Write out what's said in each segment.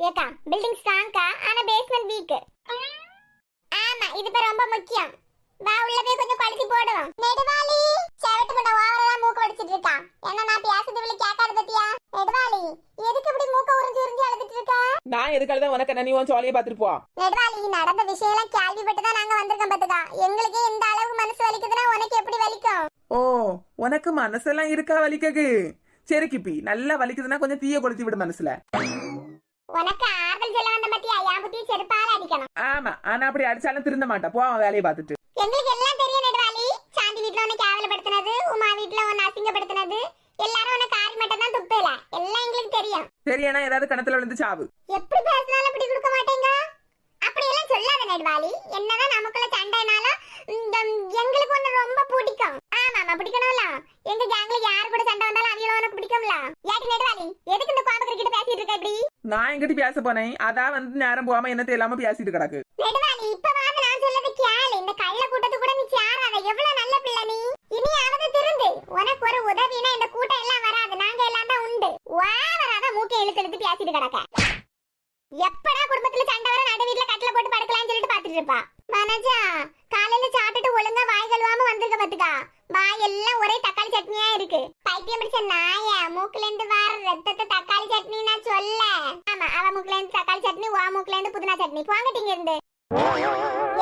ஏக்கா பில்டிங் ஸ்ட்ராங்கா ஆனா பேஸ்மெண்ட் வீக் ஆமா இது இப்ப ரொம்ப முக்கியம். வா உள்ள போய் கொஞ்சம் கொளுத்தி போடுவோம் நெடுவாளி செவட்டு முட்டை ஓவரா மூக்கு வடிச்சிட்டு இருக்கா. என்ன நான் பேசுறது இவளு கேட்காத பத்தியா? நெடுவாளி எதுக்கு இப்படி மூக்க உறிஞ்சி உறிஞ்சி அழுதுட்டு இருக்கா? நான் எதுக்காக தான் உனக்கு என்ன நீ உன் சோழியை பார்த்துட்டு போ. நெடுவாளி நடந்த விஷயம்லாம் கேள்விப்பட்டு தான் நாங்க வந்திருக்கோம் பாத்துக்கா எங்களுக்கே இந்த அளவுக்கு மனசு வலிக்குதுன்னா உனக்கு எப்படி வலிக்கும்? ஓ உனக்கு மனசெல்லாம் இருக்கா வலிக்ககு சரி கிப்பி நல்லா வலிக்குதுன்னா கொஞ்சம் தீய கொளுத்தி விடு மனசுல. உனக்கு ஆறுதல் சொல்ல வந்த பத்தியா? என் புத்தி செருப்பால அடிக்கணும். ஆமா ஆனா அப்படி அடிச்சாலும் திருந்த மாட்டா. போ அவன் வேலையை பார்த்துட்டு. எங்களுக்கு எல்லாம் தெரியும் நெடுவாளி சாந்தி வீட்ல உன்னை கேவலப்படுத்தினது உமா வீட்ல உன்னை அசிங்கப்படுத்தினது. எல்லாரும் உன்னை காரி மட்டும் தான் துப்பல. எல்லாம் எங்களுக்கு தெரியும். தெரியனா ஏதாவது கணத்துல விழுந்து சாவு. எப்படி பேசினாலும் அப்படி கொடுக்க மாட்டேங்க? அப்படி எல்லாம் சொல்லாத நெடுவாளி என்னதான் நமக்குள்ள சண்டைனாலும் எங்களுக்கு ஒண்ணு ரொம்ப பிடிக்கும். ஆமா ஆமா பிடிக்கணும்ல. எங்க கேங்ல யாரு கூட சண்டை வந்தாலும் அவியல உனக்கு பிடிக்கும்ல. ஏடி நெடுவாளி எதுக்கு இந்த கிட்ட பேசிட்டு இருக்க இப்படி? நான் எங்கிட்ட பேச போனேன். அதான் வந்து நேரம் போகாம என்னத்தை இல்லாம பேசிட்டு கிடக்கு. நெடுவாளி இப்பவாவது நான் சொல்லது கேளு. இந்த கள்ள கூட்டத்து கூட நீ சேராத. எவ்வளவு நல்ல பிள்ளை நீ. இனியாவது திருந்து. உனக்கு ஒரு உதவினா இந்த கூட்டம் எல்லாம் வராது. நாங்க எல்லாம் தான் உண்டு. ஓவராத மூக்கை இழுத்து இழுத்து பேசிட்டு கிடக்க. எப்படா குடும்பத்துல சண்டை வர நடு வீட்டுல கட்டில போட்டு படுக்கலாம்னு சொல்லிட்டு பாத்துட்டு இருப்பா. மனஜா காலையில சாப்பிட்டுட்டு ஒழுங்கா வாய் கழுவாம வந்திருக்க பாத்துக்கா. வாய் எல்லாம் ஒரே தக்காளி சட்னியா இருக்கு. பைத்தியம் பிடிச்ச நாய மூக்குல இருந்து வர ரத்தத்தை தக்காளி சட்னி நான் சொல்ல. ஆமா அவ மூக்குல இருந்து தக்காளி சட்னி வா மூக்குல இருந்து புதினா சட்னி. போங்கட்டு இங்க இருந்து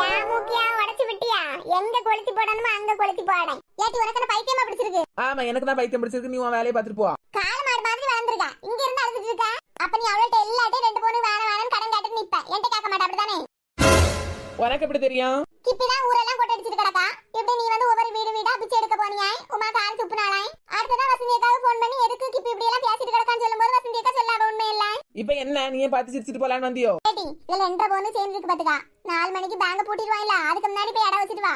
என் மூக்கியா உடைச்சு விட்டியா? எங்க கொளுத்தி போடணுமோ அங்க கொளுத்தி போடேன் ஏட்டி உனக்கு பைத்தியமா பிடிச்சிருக்கு? ஆமா எனக்கு தான் பைத்தியம் பிடிச்சிருக்கு. நீ உன் வேலையை பார்த்துட்டு போ. கால மாடு மாதிரி வளர்ந்துருக்கா. இங்க இருந்து அழுதுட்டு இருக்க? அப்ப நீ அவள்கிட்ட எல்லாட்டையும் ரெண்டு பொண்ணு வேணும் வேணும்னு கடன் கேட்டு நிப்ப. என்கிட்ட கேட்க மாட்டா அப்படிதானே? உனக்கு எப்படி தெரியும்? கிப்பிதான் ஊரெல்லாம் கொட்டை அடிச்சிட்டு கிடக்கா. இப்படி நீ வந்து ஒவ்வொரு வீடு வீடா பிச்சை எடுக்க போனியாய் உமா கால் துப்புனாளாய் அடுத்ததான் வசந்தி அக்காவுக்கு ஃபோன் பண்ணி எதுக்கு கிப்பி இப்படி எல்லாம் பேசிட்டு கிடக்கான்னு சொல்லும்போது வசந்தி அக்கா சொல்லாத உண்மை இல்ல. இப்ப என்ன நீயே பார்த்து சிரிச்சிட்டு போலான்னு வந்தியோ? ஏடி இதுல ரெண்டரை பொண்ணு சேர்ந்து இருக்கு பாத்துக்கா. நாலு மணிக்கு பேங்க பூட்டிடுவாங்கல்ல அதுக்கு முன்னாடி போய் இடம் வச்சுட்டு வா.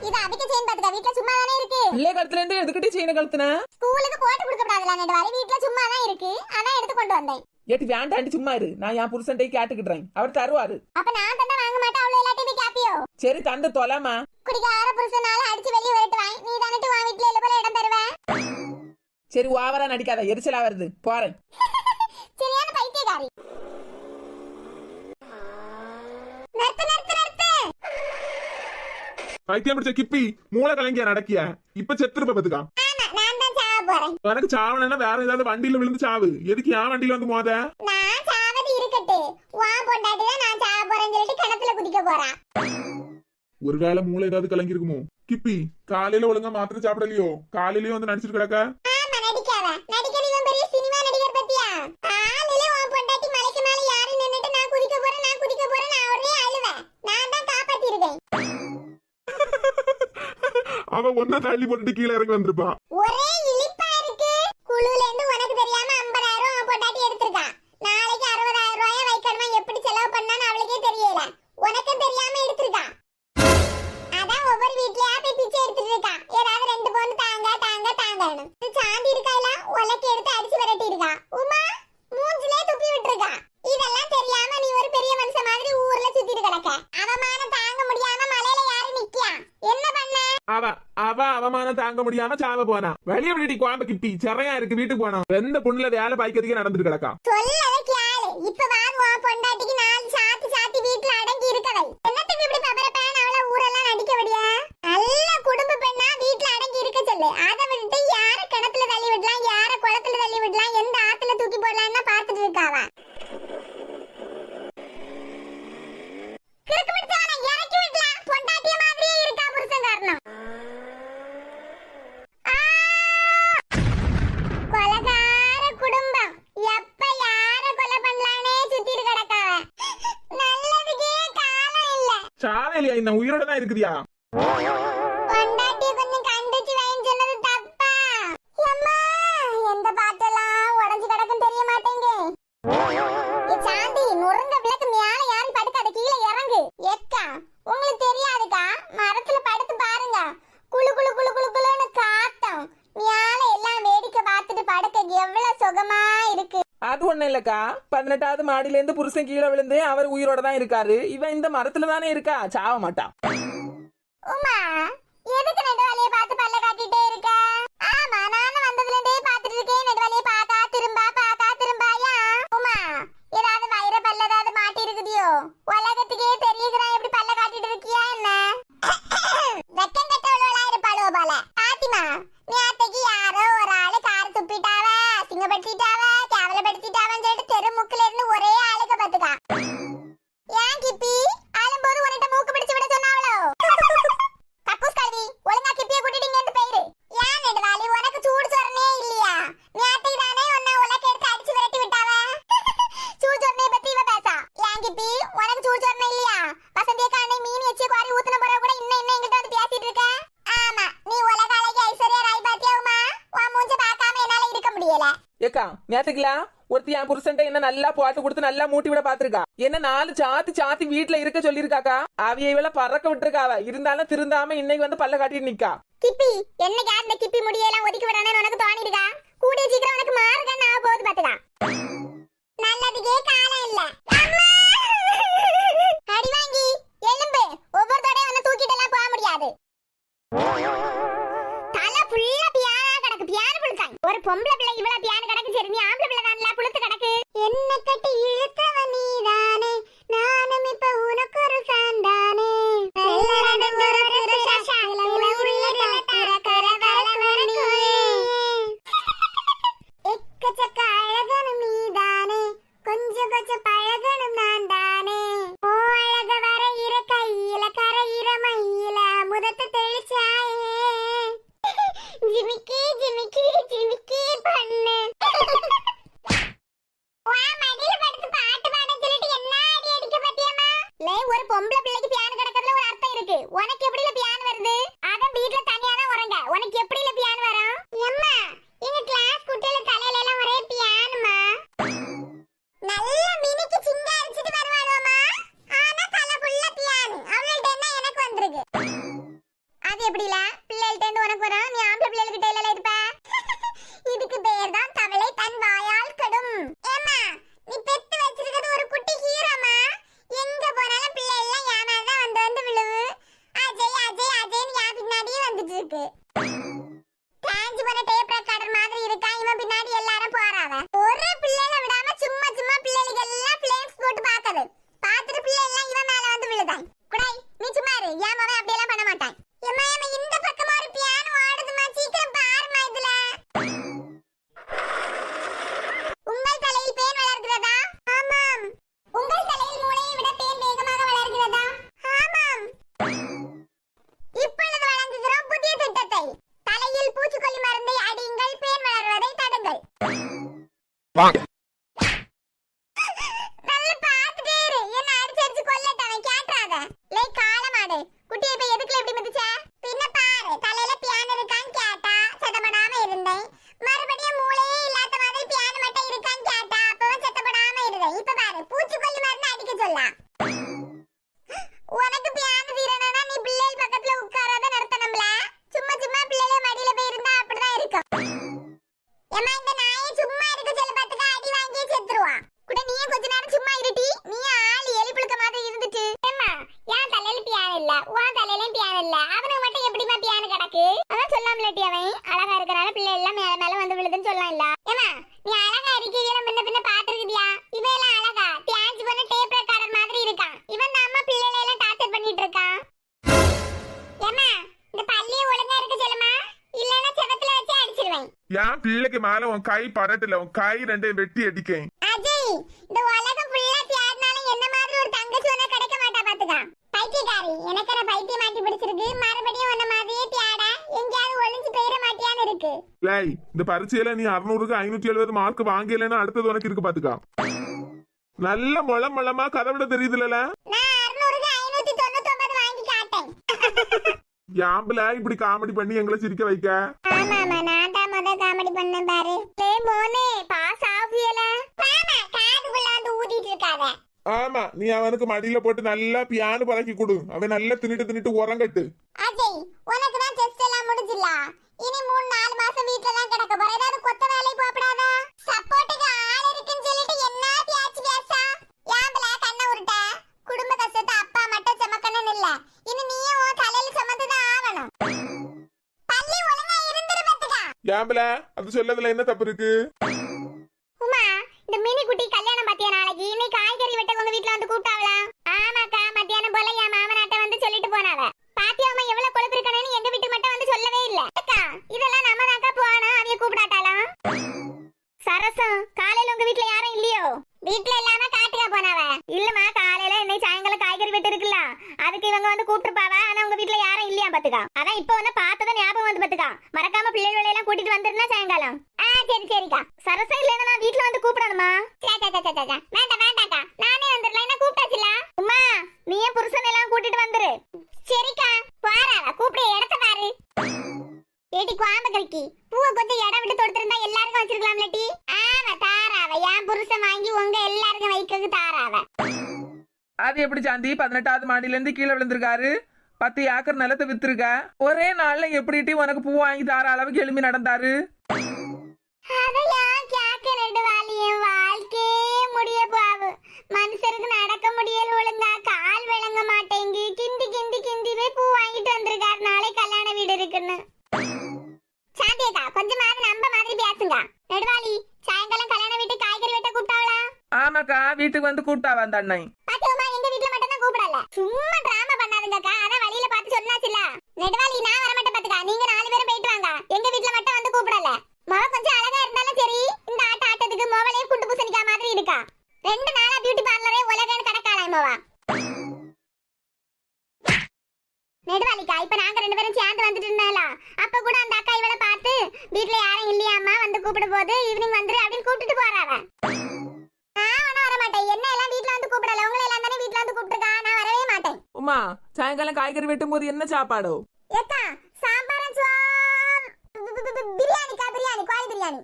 இது அதிக செயின் பாத்துக்கா வீட்டுல சும்மா தானே இருக்கு? பிள்ளை கழுத்துல இருந்து எதுக்கிட்டே செயினை கழுத்துன? ஸ்கூலுக்கு போட்டு கொடுக்க கூடாதுல நெடுவாரி வீட்டுல சும்மா தான் இருக்கு. அதான் எடுத்து கொண்டு வந்தேன். ஏட்டி வேண்டாண்டி சும்மா இரு. நான் என் புருஷன்டை கேட்டுக்கிட்டேன் அவர் தருவாரு. அப்ப நான் தந்தா வாங்க மாட்டேன். அவ்வளவு எல்லாத்தையும் போய் கேப்பியோ? சரி தந்த தொலைமா குடிக்கார புருஷனால அடிச்சு வெளியே விரட்டுவான் நீ தானட்டு உன் வீட்டுல இல்ல போல இடம் தருவ? சரி ஓவரா நடிக்காத. எரிச்சலா வருது. போறேன். சரியான பைத்தியக்காரி. நிறுத்து நிறுத்து. பைத்தியம் பிடிச்ச கிப்பி மூளை கலங்கிய நடக்கிய? இப்ப செத்துருப்ப பாத்துக்கா. ஆமா நான் தான் சாவ போறேன். எனக்கு சாவணும்னா வேற ஏதாவது வண்டியில விழுந்து சாவு. எதுக்கு என் வண்டியில வந்து மோத? நான் சாவது இருக்கட்டு. உன் பொண்டாட்டி தான் நான் சாவ போறேன்னு சொல்லிட்டு கிணத்துல குதிக்க போறா. ஒருவேளை மூளை ஏதாவது கலங்கி இருக்குமோ கிப்பி காலையில ஒழுங்கா மாத்திரை சாப்பிடலையோ? காலையிலயும் வந்து நடிச்சிட்டு கிடக்க? அவ ஒன்ன தள்ளி போட்டுட்டு கீழே இறங்கி வந்திருப்பா. ஒரே இழிப்பா இருக்கு. குழுல இருந்து உனக்கு தெரியாம 50000 அவன் பொண்டாட்டி எடுத்திருக்கா. நாளைக்கு 60000 ரூபாய வைக்கணுமா? எப்படி செலவு பண்ணான்னு அவளுக்கே தெரியல. உனக்கும் தெரியாம எடுத்திருக்கா. அதான் ஒவ்வொரு வீட்லயா போய் பிச்சை எடுத்துட்டு இருக்கா. ஏதாவது ரெண்டு பொண்ணு தாங்க தாங்க தாங்கன்னு. இது சாந்தி இருக்கால உலக்கி எடுத்து அடிச்சு விரட்டி இருக்கா உமா மூஞ்சிலே துப்பி விட்டுருக்கா இதெல்லாம் தெரியாம நீ ஒரு பெரிய மனுஷன் மாதிரி ஊர்ல சுத்திட்டு கிடக்க அவமானம் தாங்க முடியாம மலையில யாரு நிக்கியா என்ன பண்ண அவ அவமானம் தாங்க முடியாம சாவ போனா. வெளிய விடுடி குழம்பு கிட்டி சிறையா இருக்கு வீட்டுக்கு போனா. எந்த பொண்ணுல வேலை பாய்க்கிறதுக்கே நடந்துட்டு கிடக்கா. இப்ப பொண்டாட்டிக்கு என்ன உயிரோட தான் இருக்குதியா? அது ஒண்ணு இல்லக்கா. பதினெட்டாவது மாடியில இருந்து புருஷன் கீழே விழுந்து உயிரோட தான் இருக்காரு. இவன் இந்த மரத்துல தானே இருக்கா? சாவ மாட்டான். இருக்கான் நேத்துக்கலாம் ஒருத்தி என் புருஷன்ட்ட என்ன நல்லா போட்டு கொடுத்து நல்லா மூட்டி விட பாத்துருக்கா என்ன நாலு சாத்தி சாத்தி வீட்டுல இருக்க சொல்லிருக்காக்கா அவிய இவள பறக்க விட்டுருக்காவ. இருந்தாலும் திருந்தாம இன்னைக்கு வந்து பல்ல காட்டிட்டு நிக்கா. கிப்பி என்ன யார் கிப்பி முடியெல்லாம் ஒதுக்கி விடணும்னு உனக்கு தோணிடுக்கா கூடிய சீக்கிரம் உனக்கு மாறுதான் நான் போகுது பாத்துக்கா நல்லதுக்கே காலம் இல்ல. அடி வாங்கி எலும்பு. ஒவ்வொரு தடவை வந்து தூக்கிட்டு எல்லாம் போக முடியாது. தலை ஃபுல்லா பியானா கிடக்கு. பியானு புழுக்காய். ஒரு பொம்பளை பிள்ளை இவ்வளவு பியானு தெரியாமவே அப்படியே சொல்லலாம் உன் கை பரட்டல உன் கை ரெண்டையும் வெட்டி அடிக்கேன். அஜய் இந்த உலகம் ஃபுல்லா தேடினாலும் என்ன மாதிரி ஒரு தங்கச்சி உனக்கு கிடைக்க மாட்டா பாத்துக்கா. பைத்தியக்காரி எனக்கு ஒரு பைத்தியம் மாட்டி பிடிச்சிருக்கு? மறுபடியும் உன்ன மாதிரியே தேட எங்கேயாவது ஒளிஞ்சு லை இந்த பரீட்சையில நீ அறுநூறுக்கு ஐநூத்தி எழுபது மார்க் வாங்கலன்னா அடுத்தது உனக்கு இருக்கு பாத்துக்கா. நல்ல மொள மொளமா கதவிட தெரியுதுல ஏன் இப்படி காமெடி பண்ணி எங்களை சிரிக்க வைக்க? மொத காமெடி பண்ண பாரு. டே மோனே பாஸ் ஆவியல மாமா காதுக்குள்ள வந்து ஊதிட்டு இருக்காத. ஆமா நீ அவனுக்கு மடியில போட்டு நல்லா பியானு பறக்கி கொடு. அவன் நல்லா தின்னுட்டு தின்னுட்டு உறங்கட்டு. அஜய் உனக்கு தான் டெஸ்ட் எல்லாம் முடிஞ்சில இனி மூணு நாலு மாசம் வீட்ல தான் ஏம்பல அது சொல்லதுல என்ன தப்பு இருக்கு? ஆனா உங்க வீட்ல யாரும் இல்லையா பாத்துக்கா? அதான் இப்ப வந்து பார்த்ததும் ஞாபகம் வந்து பாத்துக்கா. மறக்காம பிள்ளைகளை எல்லாம் கூட்டிட்டு வந்துருந்தா சாயங்காலம். ஆ சரி சரிக்கா. சரசம் இல்லைன்னா நான் வீட்ல வந்து கூப்பிடணுமா. வேண்டாம் வேண்டாம்க்கா. நானே வந்துடலாம் என்ன கூப்பிட்டாச்சுல? உமா நீ ஏன் புருஷன் எல்லாம் கூட்டிட்டு வந்துரு. சரிக்கா. பாராவ கூப்பிட இடத்த பாரு. ஏடி குவாம்பகரிக்கு பூவை கொஞ்சம் இடம் விட்டு தொடுத்திருந்தா எல்லாருக்கும் வச்சிருக்கலாம் டி? ஆமா தாராவ. என் புருஷன் வாங்கி உங்க எல்லாருக்கும் வைக்கிறது தாராவ. அது எப்படி சாந்தி? பதினெட்டாவது மாடியில இருந்து கீழே விழுந்திருக்காரு. பத்து ஏக்கர் நிலத்தை வித்துருக்க? ஒரே நாள்ல எப்படிட்டி உனக்கு பூ வாங்கி தர அளவுக்கு எழும்பி நடந்தாரு? மனுஷருக்கு நடக்க முடியல ஒழுங்கா கால் விளங்க மாட்டேங்கி கிண்டி கிண்டி கிண்டி போய் பூ வாங்கிட்டு வந்திருக்காரு. நாளை கல்யாண வீடு இருக்குன்னு. சாந்தியக்கா கொஞ்சமாவது நம்ப மாதிரி பேசுங்க. நெடுவாளி சாயங்காலம் கல்யாண வீட்டு காய்கறி வெட்ட கூப்பிட்டாவளா ஆமாக்கா வீட்டுக்கு வந்து கூப்பிட்டா வந்த அண்ணன் பாத்தியம்மா எங்க வீட்ல மட்டும் தான் கூப்பிடல சும்மா டிராமா பண்ணாதுங்கக்கா அதான் வழியில பார்த்து சொன்னாச்சுல நெடுவாளி நான் வர மாட்டேன் பாத்துக்கா நீங்க நாலு பேரும் போயிட்டு வாங்க எங்க வீட்ல மட்டும் வந்து கூப்பிடல முக கொஞ்சம் அழகா இருந்தாலும் சரி இந்த ஆட்ட ஆட்டத்துக்கு மொபைலே குண்டு பூசணிக்கா மாதிரி இருக்கா ரெண்டு நாளா பியூட்டி பார்லரே உலகன்னு கடக்காளாய் மோவா நெடுவாளிக்கா இப்ப நாங்க ரெண்டு பேரும் சேர்ந்து வந்துட்டு இருந்தால அப்ப கூட அந்த அக்கா இவளை பார்த்து வீட்ல யாரும் இல்லையாம்மா வந்து கூப்பிட போது ஈவினிங் வந்துரு அப்படின்னு கூப்பிட்டுட்டு போறாவ நான் ஒன்னும் வர மாட்டேன் என்ன எல்லாம் வீட்ல வந்து கூப்பிடல உங்களை எல்லாம் தானே வீட்ல வந்து கூப்பிட்டுருக்கா நான் வரவே மாட்டேன் உமா சாயங்காலம் காய்கறி வெட்டும் போது என்ன சாப்பாடோ? ஏக்கா சாம்பார் சோர் பிரியாணிக்கா பிரியாணி கோழி பிரியாணி.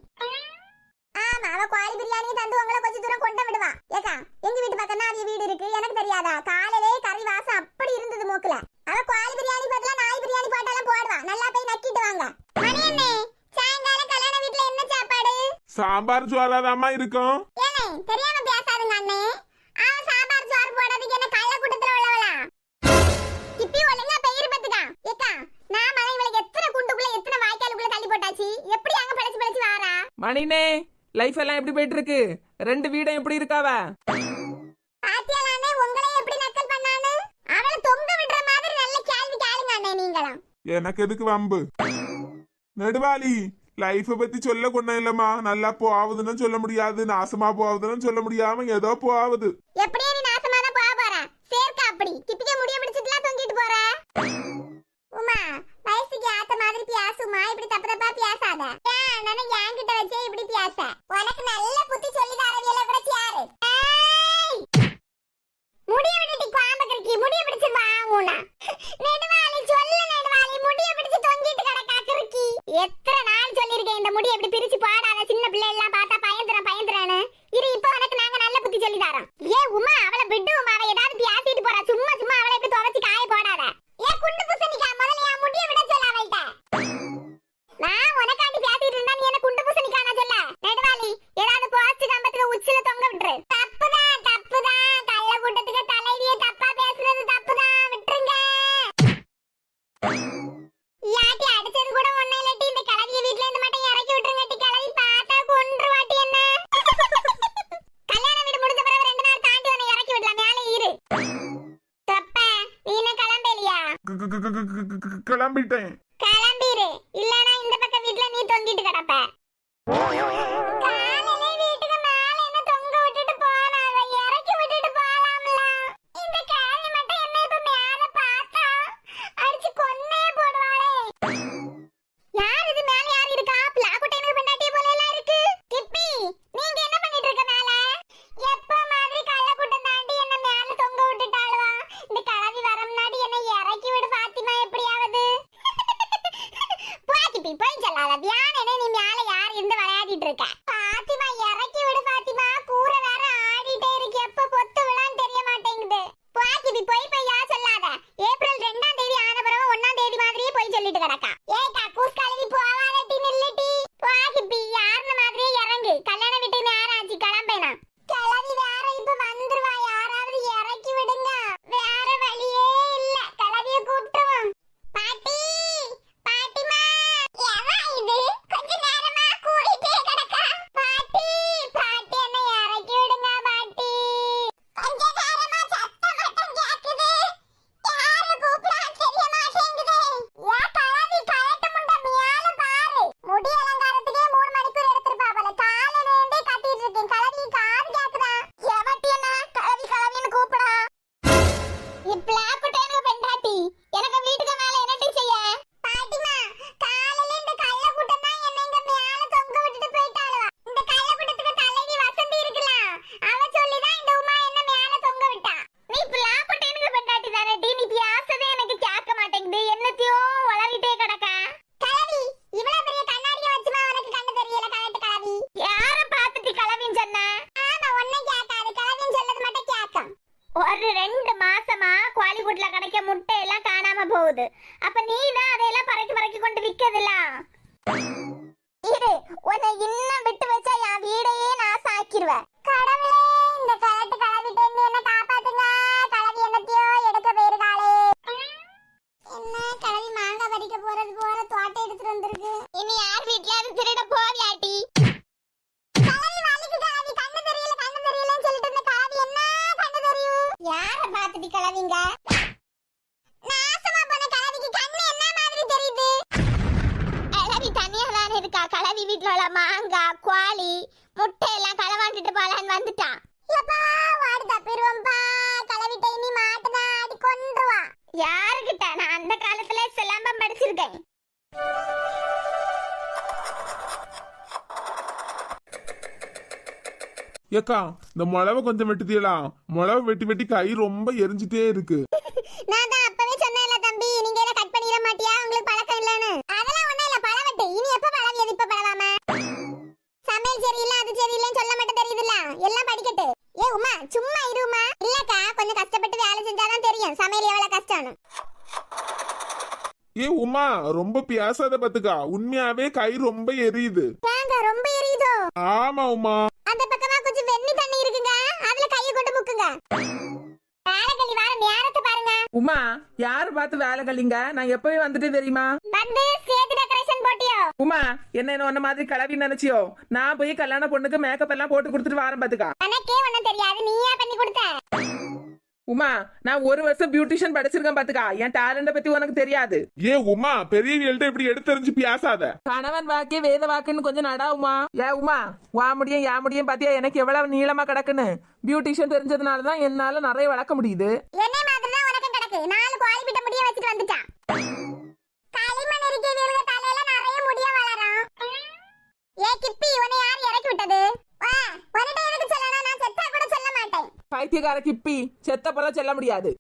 ஆமா அவ கோழி பிரியாணி தந்து உங்களை கொஞ்சம் தூரம் கொண்டு விடுவா. ஏக்கா எங்க வீட்டு பக்கம் தான் அவ வீடு இருக்கு. எனக்கு தெரியாதா? காலையிலே கறி வாசம் அப்படி இருந்தது மூக்குல. அவ கோழி பிரியாணி பதிலா நாய் பிரியாணி போட்டாலும் போடுவா. நல்லா போய் நக்கிட்டு வாங்க. மணி அண்ணே சாயங்காலம் கல்யாண வீட்ல என்ன சாப்பாடு? சாம்பார் சோறாதாம்மா இருக்கும். ஏனே தெரியாம பேசாதுங்க அண்ணே. அவ சாம்பார் சோறு போடுறதுக்கு என்ன கள்ள கூட்டத்துல இப்பி ஒழுங்கா பெயர் பத்துக்கா. ஏக்கா நான் மலை இவளுக்கு எத்தனை குண்டுக்குள்ள எத்தனை வாய்க்காலுக்குள்ள தள்ளி போட்டாச்சு? எப்படி அங்க பழச்சு பழச்சு வாரா? மணினே லைஃப் எல்லாம் எப்படி போயிட்டு இருக்கு ரெண்டு வீடும் எப்படி இருக்காவ? பாத்தியாலானே உங்களை எப்படி நக்கல் பண்ணானு? அவளை தொங்க விடுற மாதிரி நல்ல கேள்வி கேளுங்க அண்ணே நீங்களும். எனக்கு எதுக்கு வம்பு? நெடுவாளி லைஃப பத்தி சொல்ல கொண்டேன் இல்லம்மா. நல்லா போகுதுன்னு சொல்ல முடியாது நாசமா போகுதுன்னு சொல்ல முடியாம ஏதோ போகுது. எப்படியே நீ நாசமா தான் போக போற? சேர்க்கா அப்படி. கிப்பிக்க முடிய போற உமா வயசுக்கு ஏத்த மாதிரி பியாசுமா இப்படி தப்பு தப்பா பியாசாத ஏன் என்கிட்ட வச்சே இப்படி பியாச உனக்கு நல்ல புத்தி சொல்லி தரவியல கூட யாரு? முடிய விட்டுட்டு பாம்பு குவாம்பக்கறிக்கு முடிய பிடிச்சிருவா ஊனா. நெடுவாளி நெடுவாளி முடிய பிடிச்சு தொங்கிட்டு கிடக்கா கிறுக்கி எத்தனை நாள் சொல்லிருக்கேன் இந்த முடிய இப்படி பிரிச்சு போடாத சின்ன பிள்ளை எல்லாம் பார்த்தா பயந்துறேன் பயந்துறேன்னு இரு இப்போ உனக்கு நாங்க நல்ல புத்தி சொல்லி தரோம் ஏ உமா அவளை விட்டு உமா அவ ஏதாவது பேசிட்டு போறா சும்மா சும்மா அவளை இப்படி துவைச்சு காய போடாத ஏ குண்டு பூசணிக்கா முதல்ல என் முடிய விட சொல்ல அவள்கிட்ட நான் உனக்காண்டி பேசிட்டு இருந்தா நீ என்ன குண்டு பூசணிக்கா நான் சொல்ல நெடுவாளி ஏதாவது போஸ்ட் கம்பத்துக்கு உச்சில தொங்க விட்டுரு தப்புதான் தப்புதான் கள்ள கூட்டத்துக்கு தலைவிய தப்பா பேசுறது தப்புதான் விட்டுருங்க யாட்டி அடிச்சது கூட ஒண்ணு இல்லாட்டி இந்த கிளவிய வீட்ல இருந்து மட்டும் இறக்கி விட்டுருங்கட்டி கிளவி பார்த்தா கொன்று வாட்டி என்ன கல்யாண வீடு முடிஞ்ச பிறகு ரெண்டு நாள் தாண்டி உன்னை இறக்கி விடலாம் மேலே இரு தப்ப நீ என்ன கிளம்பலையா கிளம்பிட்டேன். கிளம்பிரு. இல்லனா இந்த பக்கம் வீட்ல நீ தொங்கிட்டு கிடப்ப. அப்ப நீ தான் அதையெல்லாம் பறக்கி பறக்கி கொண்டு விற்கதில்ல இரு உன்னை இன்னும் விட்டு வச்சா என் வீடையே நாசம் ஆக்கிடுவேன் கடவுளே இந்த கலட்டு கலவிட்டு என்ன காப்பாத்துங்க. கலவி என்னத்தையோ எடுக்க போயிருக்காளே. என்ன கலவி மாங்காய் பறிக்க போறது போற தோட்டம் எடுத்துட்டு வந்திருக்கு? இனி யார் வீட்லயாவது திருட போவியாட்டி யார பாத்துட்டு கிளவிங்க வீட்டுல உள்ள மாங்காய் குவாலி முட்டை எல்லாம் களவாண்டுட்டு போலான்னு வந்துட்டான் எப்பா வாடி தப்பிடுவோம்பா கிளவிட்ட இனி மாட்டுனா அடி யாருகிட்ட நான் அந்த காலத்துல சிலம்பம் படிச்சிருக்கேன்? ஏக்கா இந்த மிளவை கொஞ்சம் வெட்டுதீங்களா மிளவை வெட்டி வெட்டி கை ரொம்ப எரிஞ்சிட்டே இருக்கு. உமா ரொம்ப பேசாத பத்துக்கா. உண்மையாவே கை ரொம்ப எரியுது. ஏங்க ரொம்ப எரியுதோ? ஆமா உமா. அந்த பக்கமா கொஞ்சம் வெண்ணி தண்ணி இருக்குங்க. அதுல கைய கொண்டு முக்குங்க. வேலைக்கழி வர நேரத்தை பாருங்க. உமா யாரு பார்த்து வேலை கழிங்க நான் எப்பவே வந்துட்டு தெரியுமா? வந்து ஸ்டேஜ் டெக்கரேஷன் போட்டியோ? உமா என்ன என்ன ஒன்ன மாதிரி கிளவி நினைச்சியோ? நான் போய் கல்யாண பொண்ணுக்கு மேக்கப் எல்லாம் போட்டு கொடுத்துட்டு வரேன் பாத்துக்கா எனக்கே ஒண்ணும் தெரியாது. நீயா பண்ணி கொடுத்த? உமா நான் ஒரு வருஷம் பியூட்டிஷியன் படிச்சிருக்கேன் பாத்துக்கா. என் டேலண்ட பத்தி உனக்கு தெரியாது. ஏ உமா பெரியவியல்ட்ட இப்படி எடுத்தறிஞ்சு பேசாத கணவன் வாக்கே வேத வாக்குன்னு கொஞ்சம் நடா உமா. ஏ உமா வா முடியும் யா முடியும் பாத்தியா? எனக்கு எவ்வளவு நீளமா கிடக்குன்னு. பியூட்டிஷியன் தெரிஞ்சதுனால தான் என்னால நிறைய வளர்க்க முடியுது. என்னை மாதிரி தான் உனக்கும் கிடக்கு. நாலு கோழி பிட்ட முடிய வச்சுட்டு வந்துட்டான் களிமண் இருக்கே வீரங்க தலையில நிறைய முடிய வளரும் ஏ கிப்பி உன்னை யார் இறக்கி விட்டது வா உன்கிட்ட எதுக்கு சொல்லணும் நான் செத்தா கூட சொல்ல மாட்டேன் பைத்தியக்கார கிப்பி செத்த போல செல்ல முடியாது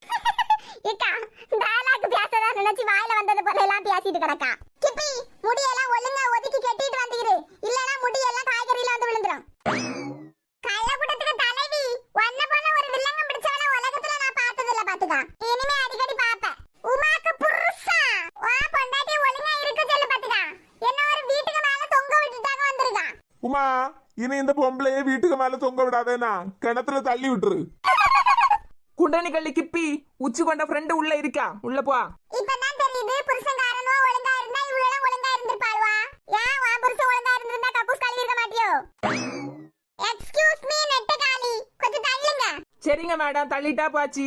இக்கா டயலாக் பேசதா நினைச்சு வாயில வந்தது போல எல்லாம் பேசிட்டு கிடக்கா கிப்பி முடியெல்லாம் ஒழுங்கா ஒதுக்கி கட்டிட்டு வந்துரு இல்லனா முடியெல்லாம் காய்கறியில வந்து விழுந்துரும் கள்ளக்கூட்டத்துக்கு தலைவி போல ஒரு வில்லங்கம் பிடிச்சவன உலகத்துல நான் பார்த்தது இல்ல பாத்துக்கா இனிமே அடிக்கடி பாப்பேன் உமாக்கு புருஷா வா பொண்டாட்டி ஒழுங்கா இருக்க சொல்லு பாத்துக்கா என்ன ஒரு வீட்டுக்கு மேல தொங்க விட்டுட்டாக வந்திருக்கான் உமா இனி இந்த வீட்டுக்கு மேல தொங்க விடாதேனா கிணத்துல தள்ளி விட்டுரு. குண்டனி கள்ளி கிப்பி உச்சி கொண்ட ஃப்ரெண்டு உள்ள இருக்கா? உள்ள போ. இப்பதான் தெரியுது புருஷன்காரனும் ஒழுங்கா இருந்தா இவ்வளவு ஒழுங்கா இருந்திருப்பாளுவா? ஏன் உன் புருஷன் ஒழுங்கா இருந்திருந்தா கக்கூஸ் கழுவி இருக்க மாட்டியோ? எக்ஸ்கியூஸ் மீ நெட்டகாலி கொஞ்சம் தள்ளுங்க. சரிங்க மேடம் தள்ளிட்டா போச்சு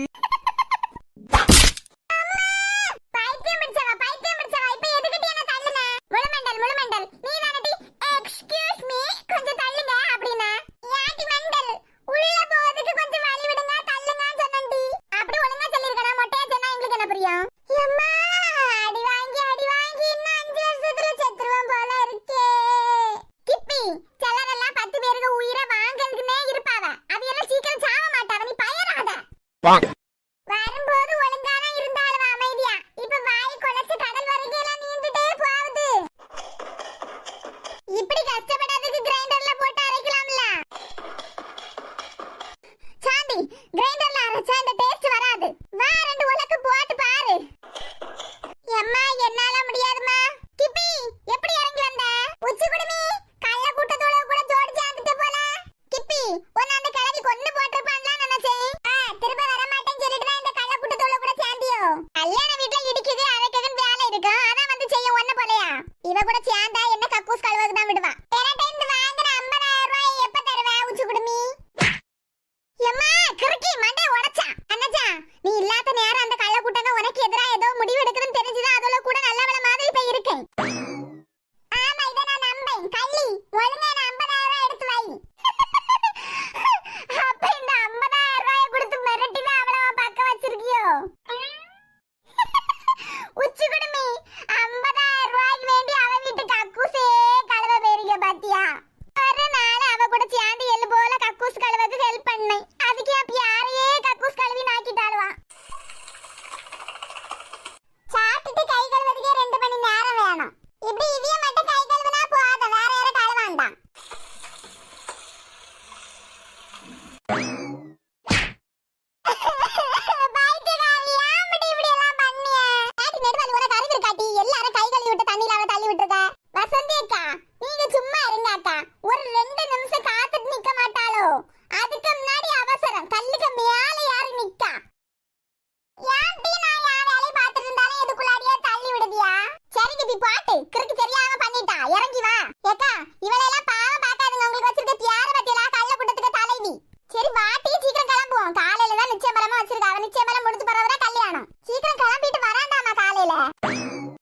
பைத்தியம் பிடிச்சவா பைத்தியம் பிடிச்சவா இப்ப எதுக்கிட்ட என்ன தள்ளுன முழுமண்டல் முழுமண்டல் நீ தானடி எக்ஸ்கியூஸ் மீ கொஞ்சம் தள்ளுங்க அப்படின்னா யாட்டி மண்டல் உள்ள போறதுக்கு கொஞ்சம் வழி விடுங்க தள்ளுங்கன்னு சொன்னேன்டி அப்படி ஒழுங்கா சொல்லிருக்கனா மொட்டையா சொன்னா எங்களுக்கு என்ன புரியும் எம்மா அடி வாங்கி அடி வாங்கி இன்னும் அஞ்சு வருஷத்துல செத்துருவோம் போல இருக்கே கிப்பி சிலரெல்லாம் பத்து பேருக்கு உயிரை வாங்கறதுக்குன்னே இருப்பாவ அவையெல்லாம் சீக்கிரம் சாவ மாட்டாவ நீ பயராத வரும்போது ஒழுங்கான இருந்தாலும் அமைதியா இப்ப வாய் குலைச்சு கடல் வரைக்கும் எல்லாம் நீந்துட்டே போகுது இப்படி கஷ்டப்படாததுக்கு கிரைண்டர்ல போட்டு அரைக்கலாம்ல சாந்தி கிரைண்டர்ல அரைச்சா இந்த டேஸ்ட் வராது வா ரெண்டு உலக்கு போட்டு பாரு எம்மா என்னால முடியாதுமா கிப்பி எப்படி இறங்கி வந்த உச்சி குடுமி கள்ள கூட்டத்தோட கூட ஜோடி சேர்ந்துட்டு போல கிப்பி உன்னை அந்த கிழவி கொண்டு போட்டிருப்பான்லாம் நினைச்சேன் ஆ, திரும்ப வர மாட்டேன்னு சொல்லிட்டு தான் இந்த கள்ள கூட்டத்தோட கூட சேர்ந்தியோ கல்யாண வீட்டுல இடிக்குது அரைக்குதுன்னு வேலை இருக்கு அதான் வந்து செய்ய ஒண்ணு போலயா இவ கூட சேர்ந்தா என்ன கக்கூஸ் கழுவுக்கு தான் விடுவா என்கிட்ட இருந்து வாங்குற 50000 ரூபாய் எப்ப தருவ உச்சி குடுமி எம்மா கிறுக்கி மண்டை உடைச்சா அண்ணாச்சா நீ இல்லாத நேரம் அந்த கள்ள கூட்டங்க உனக்கு எதிரா